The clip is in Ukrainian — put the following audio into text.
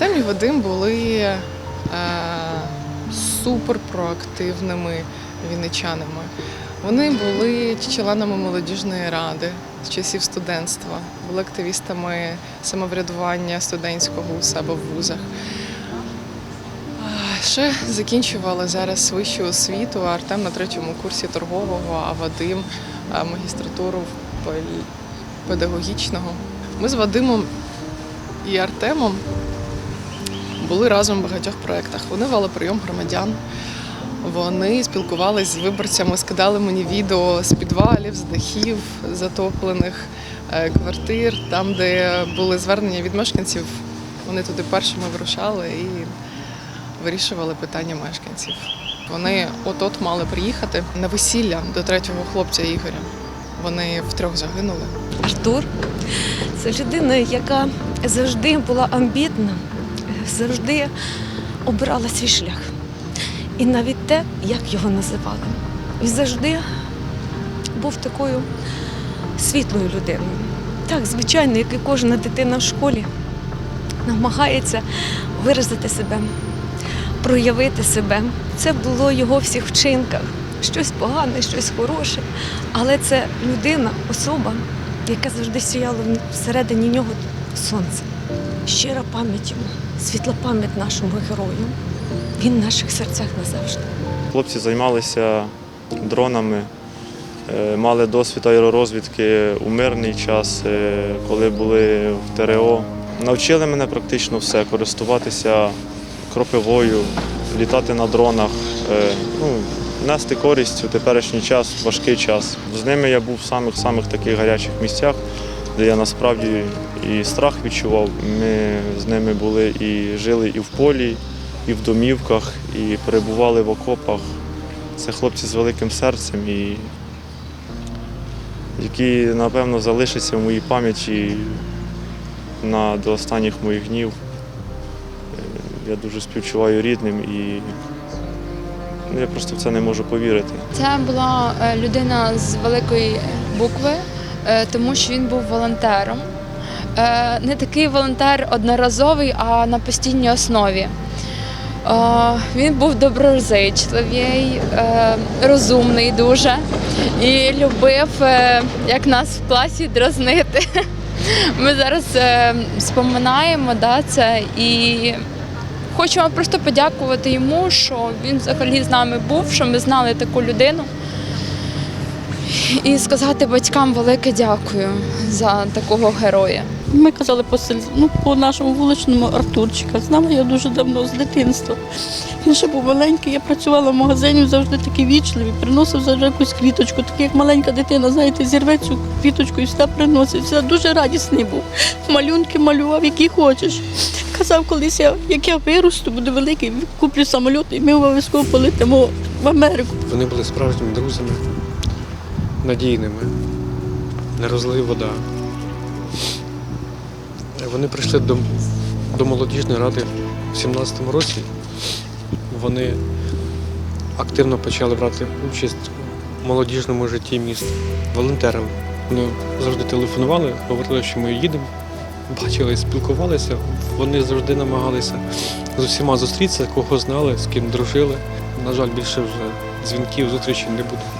Артем і Вадим були е, супер проактивними вінничанами. Вони були членами молодіжної ради з часів студентства, були активістами самоврядування студентського у себе в вузах. Ще закінчували зараз вищу освіту. Артем на третьому курсі торгового, а Вадим магістратуру педагогічного. Ми з Вадимом і Артемом були разом в багатьох проєктах. Вони вели прийом громадян. Вони спілкувалися з виборцями, скидали мені відео з підвалів, з дахів, затоплених е, квартир, там, де були звернення від мешканців. Вони туди першими вирушали і вирішували питання мешканців. Вони от-от мали приїхати на весілля до третього хлопця Ігоря. Вони втрьох загинули. Артур це людина, яка завжди була амбітна, завжди обирала свій шлях. І навіть те, як його називали. Він завжди був такою світлою людиною. Так, звичайно, як і кожна дитина в школі намагається виразити себе, проявити себе. Це було його всіх вчинках. Щось погане, щось хороше. Але це людина, особа, яка завжди сіяла всередині нього сонце. Щира пам'ять йому, світла пам'ять нашому герою. Він в наших серцях назавжди. Хлопці займалися дронами, е, мали досвід аеророзвідки у мирний час, е, коли були в ТРО. Навчили мене практично все, користуватися кропивою, літати на дронах, е, ну, нести користь у теперішній час, важкий час. З ними я був в самих-самих таких гарячих місцях, я насправді і страх відчував. Ми з ними були і жили і в полі, і в домівках, і перебували в окопах. Це хлопці з великим серцем, і які, напевно, залишаться в моїй пам'яті на до останніх моїх днів. Я дуже співчуваю рідним і я просто в це не можу повірити. Це була е, людина з великої букви, тому що він був волонтером. Е, Не такий волонтер одноразовий, а на постійній основі. Е, Він був доброзичливий, е, розумний дуже і любив, е, як нас в класі дразнити. Ми зараз е, споминаємо да, це і Хочемо просто подякувати йому, що він взагалі з нами був, що ми знали таку людину. І сказати батькам велике дякую за такого героя. Ми казали по селі, ну, по нашому вуличному Артурчика. Знала я дуже давно з дитинства. Він ще був маленький, я працювала в магазині, завжди такий вічливий, приносив завжди якусь квіточку, такий як маленька дитина, знаєте, зірве цю квіточку і все приносить. Все дуже радісний був. Малюнки малював, які хочеш. Казав колись, я, як я виросту, буду великий, куплю самоліт і ми обов'язково полетимо в Америку. Вони були справжніми друзями, надійними, не розлий вода. Вони прийшли до, до молодіжної ради в 17-му році. Вони активно почали брати участь в молодіжному житті міста волонтерами. Вони завжди телефонували, говорили, що ми їдемо, бачили, спілкувалися. Вони завжди намагалися з усіма зустрітися, кого знали, з ким дружили. На жаль, більше вже дзвінків, зустрічей не буде.